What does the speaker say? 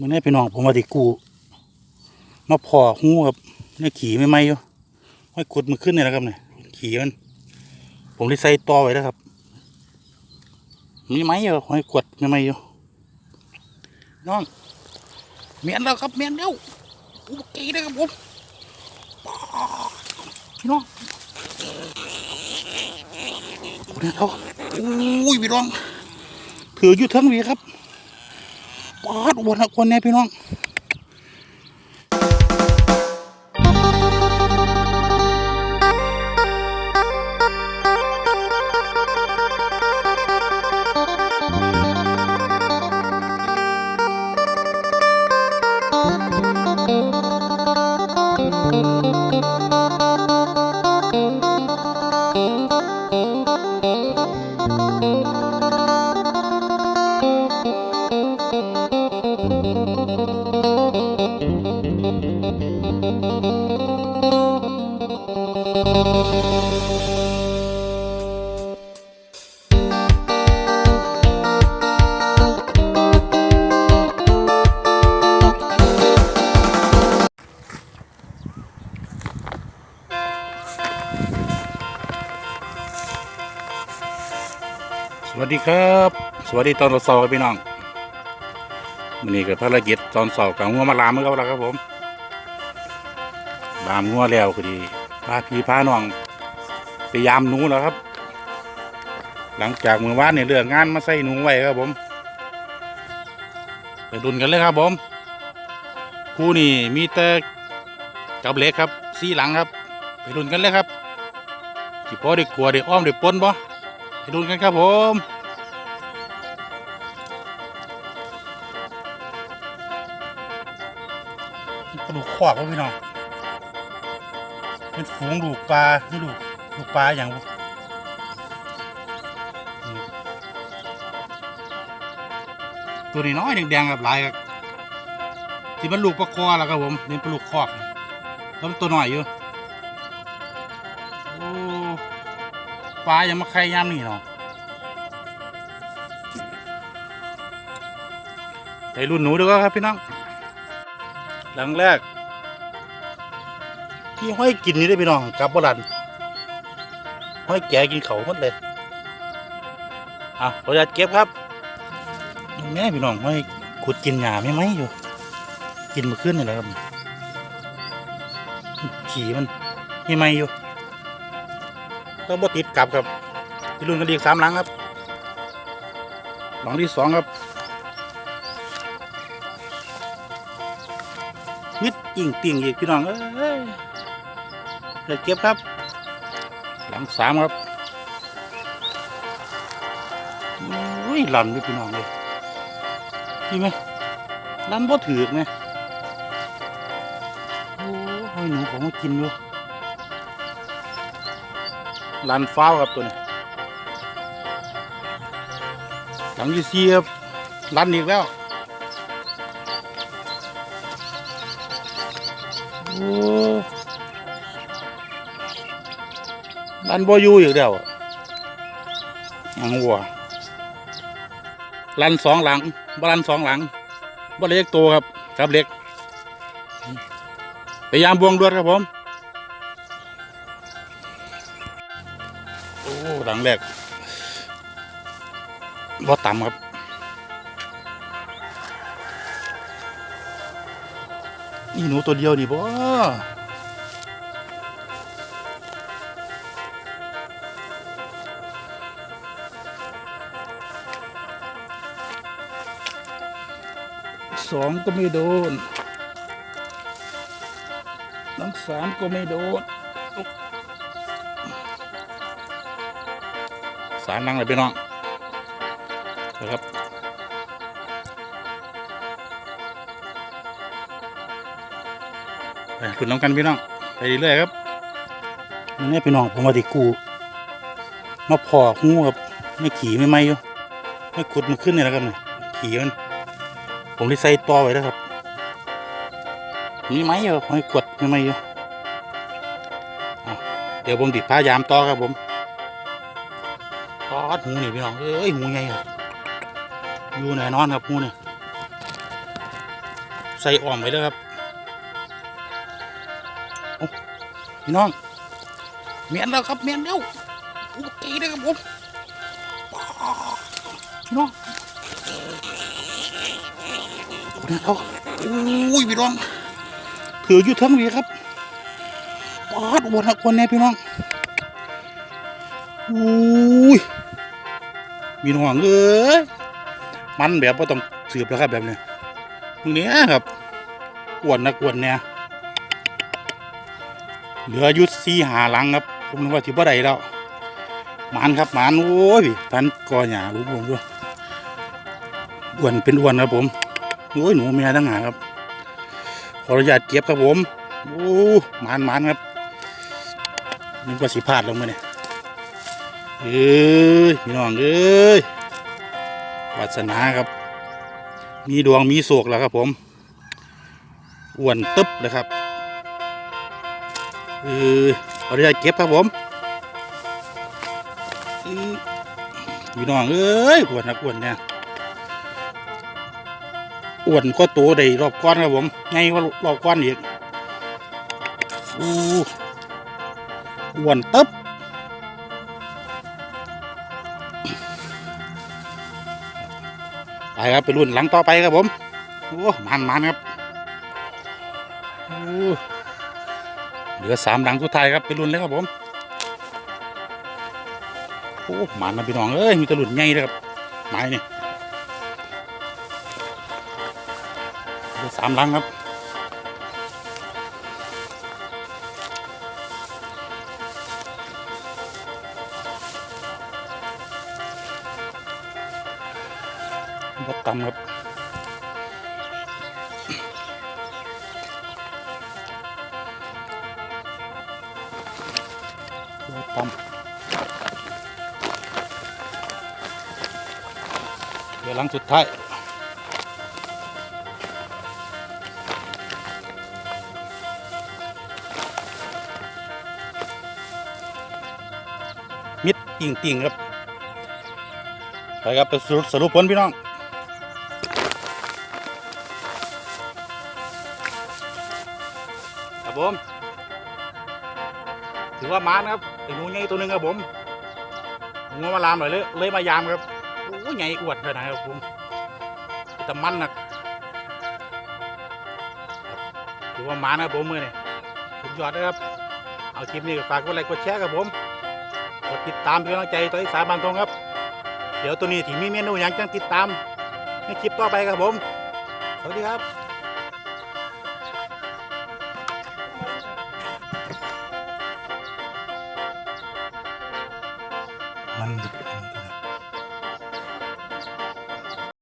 มื่อนี้พี่น้องผมมาติกูมาพอหูครับเนี่ยขี่ไม่ไหมอยู่ห้อยขุดมันขึ้นเนี่ยนะครับเนี่ยขี่มัน ผมเลยใส่ต่อไว้แล้วครับมีไหมอยู่ห้อยขวดไม่ไหมอยู่น้องเมียนแล้วครับเมียนแล้วโอ้เก๋เลยครับผมพี่น้องโอ้เนี่ยเขาโอ้ยพี่น้องถืออยู่ทั้งวีครับ ปาดอ้วนนะคนเนี่ยพี่น้อง วัสดีครับ สวัสดีตอนสอบกับพี่น้องวันนี้กิดภารกิจตอนสอบกับงัวมาลามมือเขาแล้วครับผมลามงัวแล้วพอดี พาพีพาน้องไปยามหนูแล้วครับ หลังจากมือวานเนี่ยเลือกงานมาใส่หนูไว้ครับผมไปดุนกันเลยครับผมคู่นี่มีแต่กับเล็กครับสีหลังครับ ไปดุนกันเลยครับจีพอได้กลัวได้อ้อมได้ปนบ่ไปดูกันครับผมกระดูกขวากวะพี่น้อง เป็นฝูงลูกปลาหรือลูกลูกปลาอย่างตัวนี้น้อยแดงๆกับหลายครับที่มันลูกปลาคอแล้วครับผมนี่เป็นลูกคอกแล้วมันตัวน้อยอยู่โอ้ปลายังมาไข่ยามนี่เนาะไปรุ่นหนูดีกว่าครับพี่น้องหลังแรก ที่ห้อยกินนี่ได้พี่น้องกับโบราณห้อยแก่กินเขาหมดเลยอะเราจะเก็บครับแม่พี่น้องห้อยขุดกินหญ้าไม่ไหมอยู่ กินมาขึ้นนี่แหละครับขี่มันไม่ไหมอยู่ก็บ่ติดกลับครับที่รุ่นกันอีกสามหลังครับหลังที่สองครับมิดกิ่งติ่งอีกพี่น้องเอ้ เดี๋ยวเก็บครับ หลังสามครับอุ้ยลันด้วยพี่น้องเลยนี่ไหมลันบ่ถือกไหมโอ้ให้หนูผมมากินอยู่ลันฟ้าวครับตัวนี้หลังยี่ซีครับลันอีกแล้วโอ้ ลันบอยู่อีกแล้วอังวัวลันสองหลังบลันสองหลังบเล็กตัวครับครับเล็กพยายามบวงดวดครับผมโอ้หลังแรกบ่ต่ำครับนี่หนูตัวเดียวนี่บ่ สองก็ไม่โดนน้ำสามก็ไม่โดน สารนั่งเลยพี่น้องนะครับไปคุณน้องกันพี่น้อง ไปเรื่อยๆครับนี่พี่น้องผมมาติกูมาพอหูครับไม่ขี่ไม่ไหมอยู่ไม่ขุดมันขึ้นเนี่ยนะครับเนี่ยขี่มัน ผมเลยใส่ต่อไว้แล้วครับ มีไหมอยู่ไม่ขวดม่ไหมอยู่อะเดี๋ยวผมติดพายามต่อครับผมปอดหูนี่พี่น้องเอ้ยหูใหญ่ครับอยู่แน่นอนครับหูนี่ใส่อ่อมไว้แล้วครับโอ้พี่น้องเมียนแล้วครับเมียนแล้วโอเคเลยครับผมพี่น้อง เอาโอ้ยพี่น้องถืออยู่ทั้งวีครับปาดวันละคนแน่พี่น้องโอ้ยพี่น้องเอ้ยมันแบบว่าต้องสืบแล้วครับแบบนี้ตรงเนี้ยครับอวนนะอ้วนเนี่ยเหลือยุดซีหาหลังครับผมนึกว่าที่บ่ได้แล้วหมันครับหมันโอ้ยพันกอหยารู้ผมดูอ้วนเป็นอ้วนครับผม โอ้ยหนูเมียทั้งหาครับ ขออนุญาตเก็บครับผมโอ้หมันหมันครับนึกว่าสิพลาดลงมาเนี่ยเอ้ยพี่น้องเอ้ยวาสนาครับ มีดวงมีโศกแล้วครับผมอ้วนตึ๊บเลยครับเออขออนุญาตเก็บครับผมอื้อพี่น้องเอ้ยอ้วนนะอ้วนเนี่ย อ้วนก็โตได้รอบก้อนครับผมไงว่ารอบก้อนอีกอู้อ้วนตึ๊บไปครับไปรุ่นหลังต่อไปครับผมโอ้มันมันครับโอ้เหลือสามหลังสุดท้ายครับไปรุ่นเลยครับผมโอ้มันนะพี่น้องเอ้ยมีตะลุ่นใหญ่เลยครับไม้นี่ สามลังครับ บดตำครับบดตำเหลือหลังสุดท้าย มิดติ่งติ่งๆครับไปครับไปสรุปสรุปผลพี่น้องครับผมถือว่ามานะครับไอ้งูใหญ่ตัวหนึ่งครับผมงูมาลามหน่อยเลยเลยมายามครับโอ้ใหญ่อวดขนาดครับผมแต่มันหนักถือว่ามานะครับผมมือนี่ยสุดยอดนะครับเอาคลิปนี้ฝากกดไลค์กดแชร์ครับผม กดติดตามเป็นกำลังใจต่ออีสานบางทองครับ เดี๋ยวตัวนี้ถึงมีเมนูอย่างจังติดตามในคลิปต่อไปครับผม สวัสดีครับ